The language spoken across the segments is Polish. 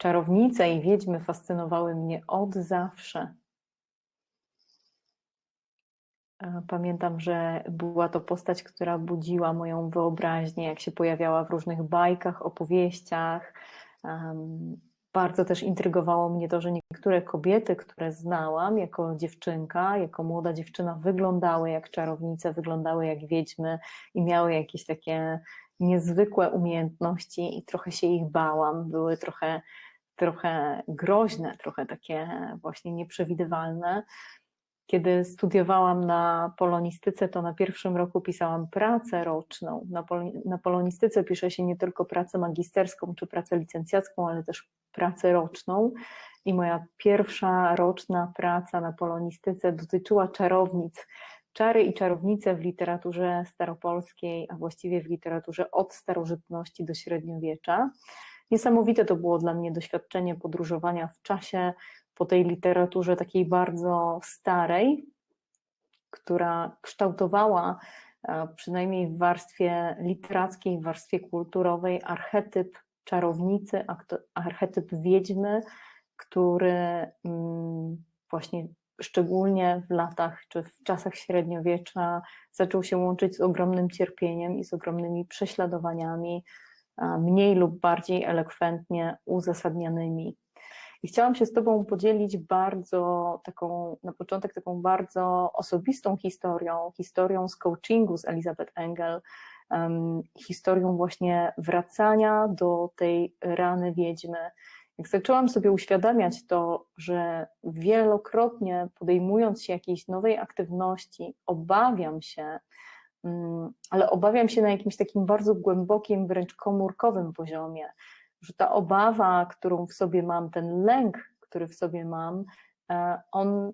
czarownice i wiedźmy fascynowały mnie od zawsze. Pamiętam, że była to postać, która budziła moją wyobraźnię, jak się pojawiała w różnych bajkach, opowieściach. Bardzo też intrygowało mnie to, że niektóre kobiety, które znałam jako dziewczynka, jako młoda dziewczyna, wyglądały jak czarownice, wyglądały jak wiedźmy i miały jakieś takie niezwykłe umiejętności i trochę się ich bałam. Były trochę, trochę groźne, trochę takie właśnie nieprzewidywalne. Kiedy studiowałam na polonistyce, to na pierwszym roku pisałam pracę roczną. Na, pol na polonistyce pisze się nie tylko pracę magisterską czy pracę licencjacką, ale też pracę roczną. I moja pierwsza roczna praca na polonistyce dotyczyła czarownic. Czary i czarownice w literaturze staropolskiej, a właściwie w literaturze od starożytności do średniowiecza. Niesamowite to było dla mnie doświadczenie podróżowania w czasie po tej literaturze takiej bardzo starej, która kształtowała e, przynajmniej w warstwie literackiej, w warstwie kulturowej archetyp czarownicy, archetyp wiedźmy, który mm, właśnie szczególnie w latach czy w czasach średniowiecza zaczął się łączyć z ogromnym cierpieniem i z ogromnymi prześladowaniami, mniej lub bardziej elokwentnie uzasadnianymi. I chciałam się z Tobą podzielić bardzo taką, na początek taką bardzo osobistą historią, historią z coachingu z Elizabeth Engel, um, historią właśnie wracania do tej rany wiedźmy. Jak zaczęłam sobie uświadamiać to, że wielokrotnie podejmując się jakiejś nowej aktywności, obawiam się, ale obawiam się na jakimś takim bardzo głębokim, wręcz komórkowym poziomie, że ta obawa, którą w sobie mam, ten lęk, który w sobie mam, e, on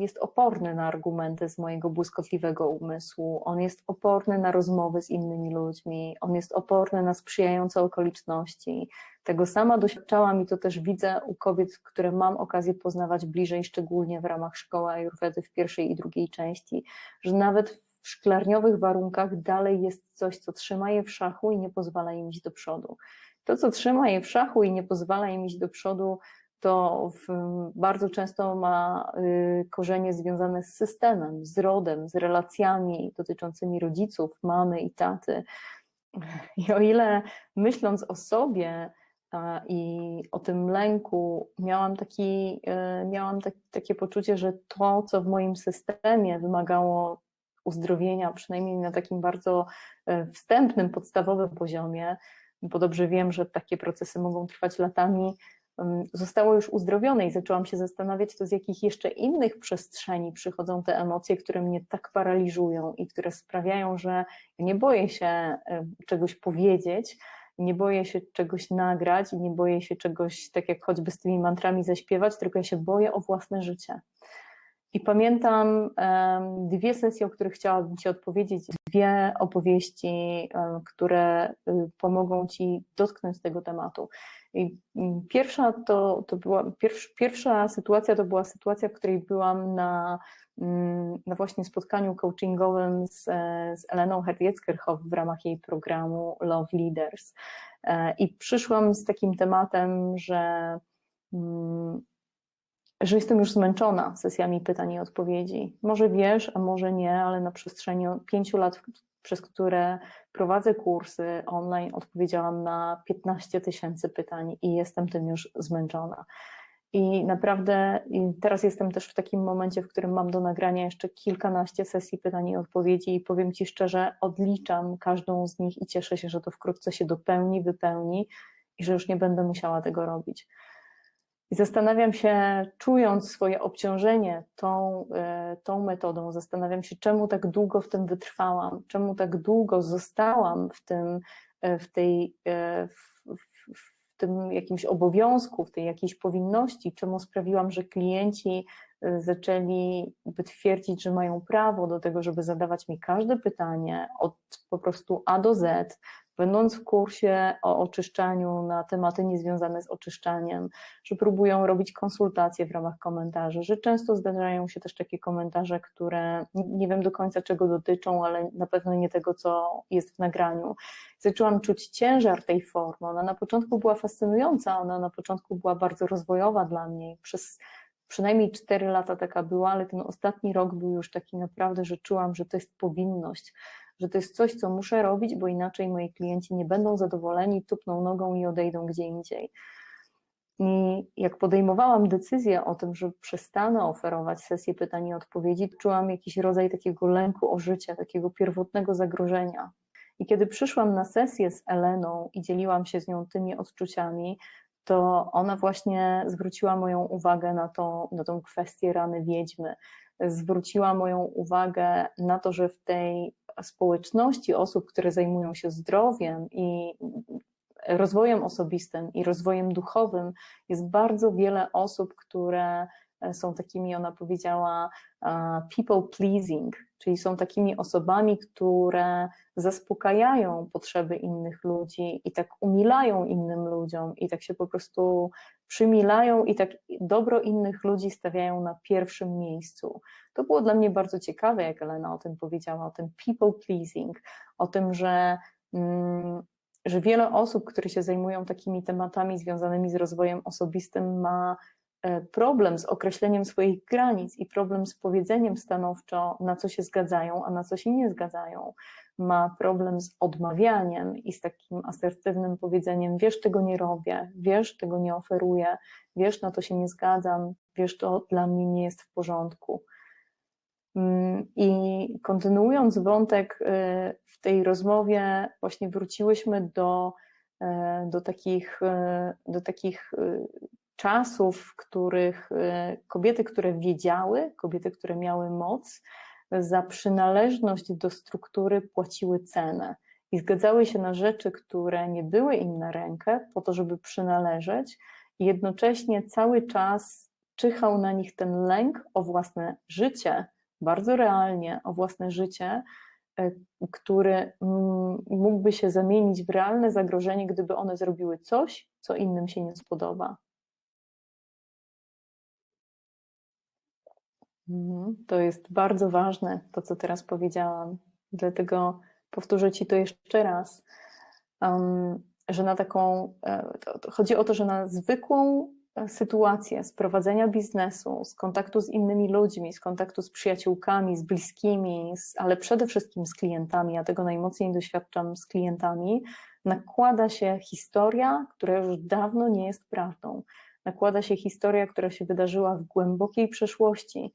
jest oporny na argumenty z mojego błyskotliwego umysłu, on jest oporny na rozmowy z innymi ludźmi, on jest oporny na sprzyjające okoliczności. Tego sama doświadczałam i to też widzę u kobiet, które mam okazję poznawać bliżej, szczególnie w ramach szkoły Ayurvedy w pierwszej i drugiej części, że nawet w szklarniowych warunkach dalej jest coś, co trzyma je w szachu i nie pozwala im iść do przodu. To, co trzyma je w szachu i nie pozwala im iść do przodu, to w, bardzo często ma y, korzenie związane z systemem, z rodem, z relacjami dotyczącymi rodziców, mamy i taty. I o ile myśląc o sobie i o tym lęku, miałam, taki, y, miałam tak, takie poczucie, że to, co w moim systemie wymagało uzdrowienia, przynajmniej na takim bardzo y, wstępnym, podstawowym poziomie, bo dobrze wiem, że takie procesy mogą trwać latami, zostało już uzdrowione i zaczęłam się zastanawiać, to z jakich jeszcze innych przestrzeni przychodzą te emocje, które mnie tak paraliżują i które sprawiają, że nie boję się czegoś powiedzieć, nie boję się czegoś nagrać i nie boję się czegoś, tak jak choćby z tymi mantrami zaśpiewać, tylko ja się boję o własne życie. I pamiętam dwie sesje, o których chciałabym Ci odpowiedzieć, dwie opowieści, które y, pomogą Ci dotknąć tego tematu. I mm, pierwsza, to, to była, pierwsza, pierwsza sytuacja to była sytuacja, w której byłam na, mm, na właśnie spotkaniu coachingowym z, z Eleną Herwieckerhoff w ramach jej programu Love Leaders. E, I przyszłam z takim tematem, że mm, że jestem już zmęczona sesjami pytań i odpowiedzi. Może wiesz, a może nie, ale na przestrzeni pięciu lat, przez które prowadzę kursy online, odpowiedziałam na 15 tysięcy pytań i jestem tym już zmęczona. I naprawdę i teraz jestem też w takim momencie, w którym mam do nagrania jeszcze kilkanaście sesji pytań i odpowiedzi i powiem Ci szczerze, odliczam każdą z nich i cieszę się, że to wkrótce się dopełni, wypełni i że już nie będę musiała tego robić. I zastanawiam się, czując swoje obciążenie tą, e, tą metodą, zastanawiam się, czemu tak długo w tym wytrwałam, czemu tak długo zostałam w tym, e, w tej, e, w, w, w tym jakimś obowiązku, w tej jakiejś powinności, czemu sprawiłam, że klienci zaczęli twierdzić, że mają prawo do tego, żeby zadawać mi każde pytanie od po prostu A do Z, będąc w kursie o oczyszczaniu na tematy niezwiązane z oczyszczaniem, że próbują robić konsultacje w ramach komentarzy, że często zdarzają się też takie komentarze, które nie wiem do końca czego dotyczą, ale na pewno nie tego, co jest w nagraniu. Zaczęłam czuć ciężar tej formy. Ona na początku była fascynująca, ona na początku była bardzo rozwojowa dla mnie. Przez przynajmniej 4 lata taka była, ale ten ostatni rok był już taki naprawdę, że czułam, że to jest powinność, że to jest coś, co muszę robić, bo inaczej moi klienci nie będą zadowoleni, tupną nogą i odejdą gdzie indziej. I jak podejmowałam decyzję o tym, że przestanę oferować sesję pytań i odpowiedzi, czułam jakiś rodzaj takiego lęku o życie, takiego pierwotnego zagrożenia. I kiedy przyszłam na sesję z Eleną i dzieliłam się z nią tymi odczuciami, to ona właśnie zwróciła moją uwagę na, to, na tą kwestię rany wiedźmy. Zwróciła moją uwagę na to, że w tej społeczności osób, które zajmują się zdrowiem i rozwojem osobistym i rozwojem duchowym, jest bardzo wiele osób, które są takimi, ona powiedziała, people pleasing, czyli są takimi osobami, które zaspokajają potrzeby innych ludzi i tak umilają innym ludziom i tak się po prostu przymilają i tak dobro innych ludzi stawiają na pierwszym miejscu. To było dla mnie bardzo ciekawe, jak Elena o tym powiedziała, o tym people pleasing, o tym, że, mm, że wiele osób, które się zajmują takimi tematami związanymi z rozwojem osobistym, ma E, problem z określeniem swoich granic i problem z powiedzeniem stanowczo, na co się zgadzają, a na co się nie zgadzają. Ma problem z odmawianiem i z takim asertywnym powiedzeniem: Wiesz, tego nie robię, wiesz, tego nie oferuję, wiesz, na to się nie zgadzam, wiesz, to dla mnie nie jest w porządku. Mm, I kontynuując wątek y, w tej rozmowie, właśnie wróciłyśmy do, y, do takich, do takich czasów, w których y, kobiety, które wiedziały, kobiety, które miały moc, za przynależność do struktury płaciły cenę i zgadzały się na rzeczy, które nie były im na rękę, po to, żeby przynależeć, i jednocześnie cały czas czyhał na nich ten lęk o własne życie, bardzo realnie o własne życie, y, który mm, mógłby się zamienić w realne zagrożenie, gdyby one zrobiły coś, co innym się nie spodoba. To jest bardzo ważne, to co teraz powiedziałam. Dlatego powtórzę Ci to jeszcze raz, że na taką, e, chodzi o to, że na zwykłą e, sytuację z prowadzenia biznesu, z kontaktu z innymi ludźmi, z kontaktu z przyjaciółkami, z bliskimi, ale przede wszystkim z klientami, ja tego najmocniej doświadczam z klientami, nakłada się historia, która już dawno nie jest prawdą. Nakłada się historia, która się wydarzyła w głębokiej przeszłości,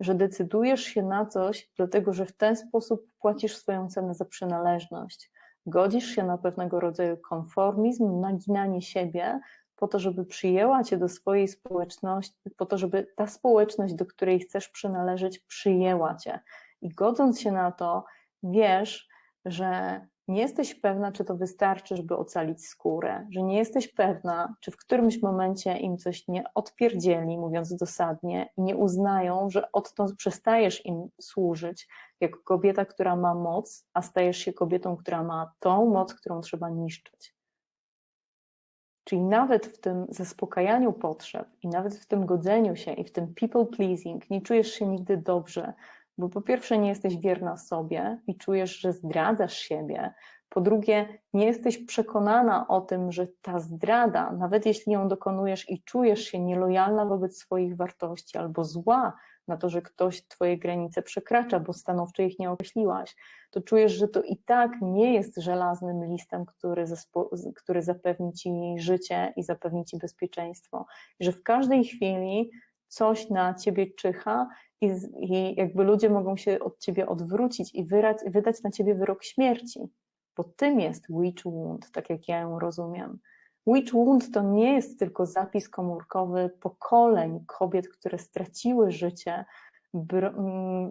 że decydujesz się na coś, dlatego że w ten sposób płacisz swoją cenę za przynależność. Godzisz się na pewnego rodzaju konformizm, naginanie siebie, po to, żeby przyjęła cię do swojej społeczności, po to, żeby ta społeczność, do której chcesz przynależeć, przyjęła cię. I godząc się na to, wiesz, że nie jesteś pewna, czy to wystarczy, żeby ocalić skórę, że nie jesteś pewna, czy w którymś momencie im coś nie odpierdzieli, mówiąc dosadnie, i nie uznają, że odtąd przestajesz im służyć jako kobieta, która ma moc, a stajesz się kobietą, która ma tą moc, którą trzeba niszczyć. Czyli nawet w tym zaspokajaniu potrzeb i nawet w tym godzeniu się i w tym people pleasing nie czujesz się nigdy dobrze, bo po pierwsze nie jesteś wierna sobie i czujesz, że zdradzasz siebie, po drugie nie jesteś przekonana o tym, że ta zdrada, nawet jeśli ją dokonujesz i czujesz się nielojalna wobec swoich wartości albo zła na to, że ktoś twoje granice przekracza, bo stanowczo ich nie określiłaś, to czujesz, że to i tak nie jest żelaznym listem, który, który zapewni ci życie i zapewni ci bezpieczeństwo. I że w każdej chwili coś na ciebie czyha i, i jakby ludzie mogą się od ciebie odwrócić i wyrać, wydać na ciebie wyrok śmierci, bo tym jest witch wound, tak jak ja ją rozumiem. Witch wound to nie jest tylko zapis komórkowy pokoleń kobiet, które straciły życie mm,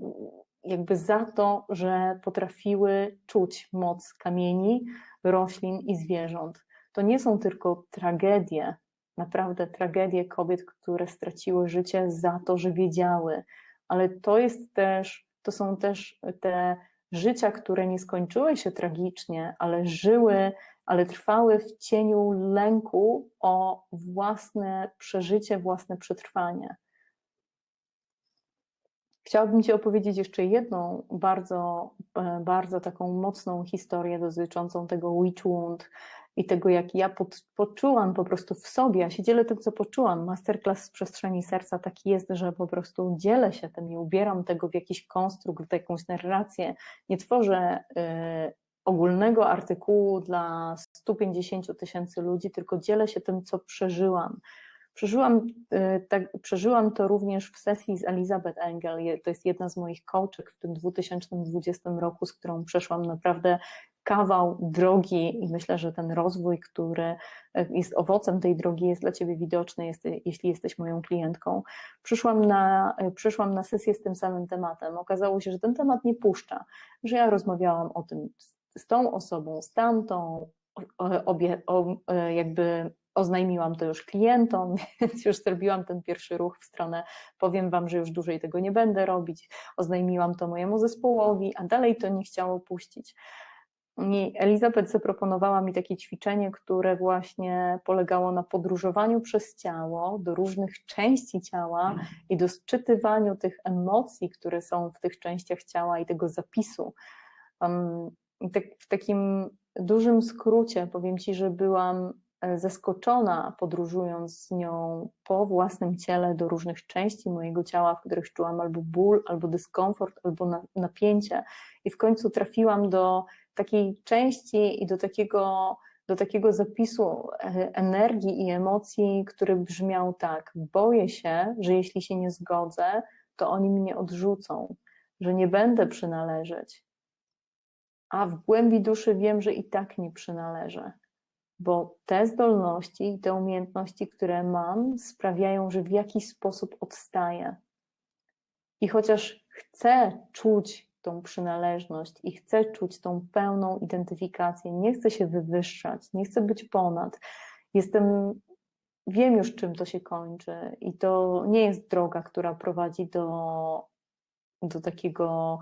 jakby za to, że potrafiły czuć moc kamieni, roślin i zwierząt. To nie są tylko tragedie, naprawdę tragedie kobiet, które straciły życie za to, że wiedziały, ale to jest też, to są też te życia, które nie skończyły się tragicznie, ale żyły, ale trwały w cieniu lęku o własne przeżycie, własne przetrwanie. Chciałabym Ci opowiedzieć jeszcze jedną bardzo, e, bardzo taką mocną historię dotyczącą tego witch wound i tego, jak ja pod, poczułam po prostu w sobie. Ja się dzielę tym, co poczułam. Masterclass z przestrzeni serca taki jest, że po prostu dzielę się tym, nie ubieram tego w jakiś konstrukt, w jakąś narrację. Nie tworzę y, ogólnego artykułu dla 150 tysięcy ludzi, tylko dzielę się tym, co przeżyłam Przeżyłam, y, tak, przeżyłam to również w sesji z Elizabeth Engel. To jest jedna z moich coachek w tym 2020 roku, z którą przeszłam naprawdę kawał drogi i myślę, że ten rozwój, który y, jest owocem tej drogi, jest dla Ciebie widoczny, jest, jeśli jesteś moją klientką. Przyszłam na, y, przyszłam na sesję z tym samym tematem. Okazało się, że ten temat nie puszcza, że ja rozmawiałam o tym z tą osobą, z tamtą, obie, jakby Oznajmiłam to już klientom, więc już zrobiłam ten pierwszy ruch w stronę, powiem Wam, że już dłużej tego nie będę robić. Oznajmiłam to mojemu zespołowi, a dalej to nie chciało puścić. I Elizabeth zaproponowała mi takie ćwiczenie, które właśnie polegało na podróżowaniu przez ciało do różnych części ciała i do sczytywaniu tych emocji, które są w tych częściach ciała i tego zapisu. tak, w takim dużym skrócie powiem Ci, że byłam E, zaskoczona podróżując z nią po własnym ciele do różnych części mojego ciała, w których czułam albo ból, albo dyskomfort, albo napięcie. I w końcu trafiłam do takiej części i do takiego, do takiego zapisu e, energii i emocji, który brzmiał tak: Boję się, że jeśli się nie zgodzę, to oni mnie odrzucą, że nie będę przynależeć. A w głębi duszy wiem, że i tak nie przynależę bo te zdolności i te umiejętności, które mam, sprawiają, że w jakiś sposób odstaję. I chociaż chcę czuć tą przynależność i chcę czuć tą pełną identyfikację, nie chcę się wywyższać, nie chcę być ponad, jestem, wiem już czym to się kończy i to nie jest droga, która prowadzi do, do takiego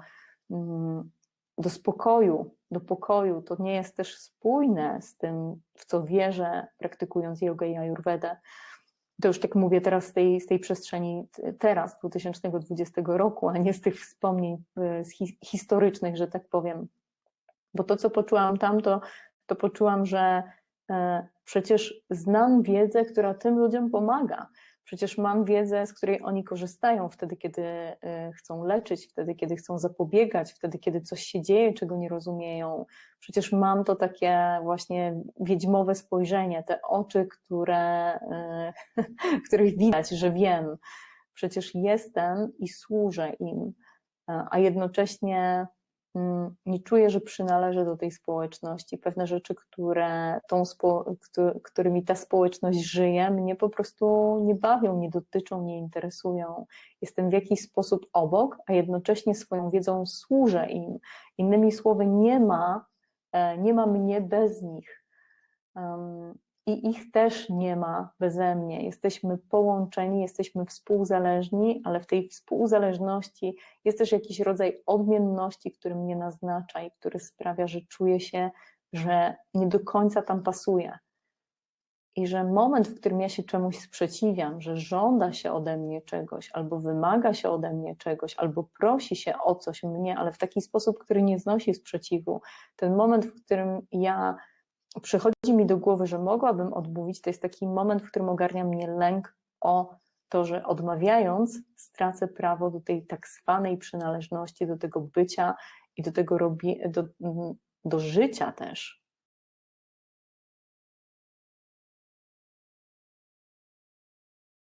mm, do spokoju, do pokoju. To nie jest też spójne z tym, w co wierzę, praktykując jogę i ayurvedę. To już tak mówię teraz z tej, z tej przestrzeni teraz, 2020 roku, a nie z tych wspomnień y, historycznych, że tak powiem. Bo to, co poczułam tam, to, to poczułam, że e, przecież znam wiedzę, która tym ludziom pomaga. Przecież mam wiedzę, z której oni korzystają wtedy, kiedy y, chcą leczyć, wtedy, kiedy chcą zapobiegać, wtedy, kiedy coś się dzieje, czego nie rozumieją. Przecież mam to takie właśnie wiedźmowe spojrzenie, te oczy, które, y, których widać, że wiem. Przecież jestem i służę im, a jednocześnie nie czuję, że przynależę do tej społeczności. Pewne rzeczy, które tą którymi ta społeczność żyje, mnie po prostu nie bawią, nie dotyczą, nie interesują. Jestem w jakiś sposób obok, a jednocześnie swoją wiedzą służę im. Innymi słowy, nie ma, e, nie ma mnie bez nich i ich też nie ma beze mnie. Jesteśmy połączeni, jesteśmy współzależni, ale w tej współzależności jest też jakiś rodzaj odmienności, który mnie naznacza i który sprawia, że czuję się, że nie do końca tam pasuje. I że moment, w którym ja się czemuś sprzeciwiam, że żąda się ode mnie czegoś, albo wymaga się ode mnie czegoś, albo prosi się o coś mnie, ale w taki sposób, który nie znosi sprzeciwu, ten moment, w którym ja przychodzi mi do głowy, że mogłabym odmówić, to jest taki moment, w którym ogarnia mnie lęk o to, że odmawiając stracę prawo do tej tak zwanej przynależności, do tego bycia i do tego robi, do, do życia też.